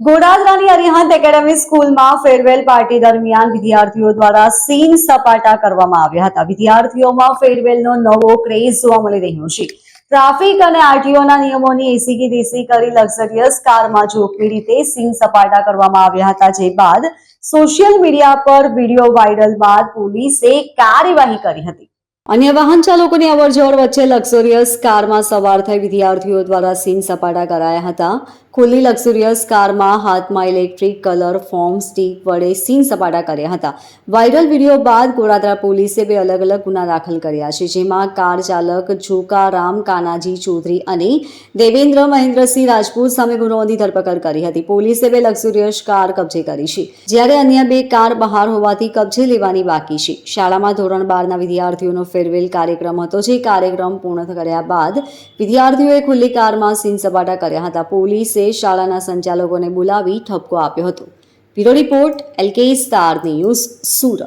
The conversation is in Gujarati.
ગોડાદરાની અરિહંત એકેડમી સ્કૂલમાં ફેરવેલ પાર્ટી દરમિયાન વિદ્યાર્થીઓ દ્વારા સીન સપાટા કરવામાં આવ્યા હતા. વિદ્યાર્થીઓમાં ફેરવેલનો નવો ક્રેઝ જોવા મળી રહ્યો છે. ટ્રાફિક અને આરટીઓના નિયમોની એસીકી દેસી કરી લક્ઝરિયસ કારમાં જોખમી રીતે સીન સપાટા કરવામાં આવ્યા હતા. જે બાદ સોશિયલ મીડિયા પર વીડિયો વાયરલ બાદ પોલીસે કાર્યવાહી કરી હતી. અન્ય વાહન ચાલકોની અવરજવર વચ્ચે લક્ઝુરિયસ કારમાં સવાર થઈ વિદ્યાર્થીઓ દ્વારા સીન સપાટા કરાયા હતા. ખુલ્લી લક્ઝુરિયસ કારમાં હાથમાં ઇલેક્ટ્રિક કલર, ફોર્મ, સ્ટીક વડે સીન સપાટા કર્યા હતા. વાયરલ વીડિયો બાદ ગોરાદરા પોલીસે બે અલગ અલગ ગુના દાખલ કર્યા છે, જેમાં કાર ચાલક જોકારામ કાનાજી ચૌધરી અને દેવેન્દ્ર મહેન્દ્રસિંહ રાજપૂત સામે ગુનો નોંધી ધરપકડ કરી હતી. પોલીસે બે લક્ઝુરિયસ કાર કબજે કરી છે. જ્યારે અન્ય બે કાર બહાર હોવાથી કબજે લેવાની બાકી છે. શાળામાં ધોરણ બારના વિદ્યાર્થીઓનો ફેરવેલ કાર્યક્રમ હતો, જે કાર્યક્રમ પૂર્ણ કર્યા બાદ વિદ્યાર્થીઓએ ખુલ્લી કારમાં સીન સપાટા કર્યા હતા. પોલીસે શાળાના સંચાલકોને બોલાવી ઠપકો આપ્યો હતો. Bureau report, LK star news, Surat.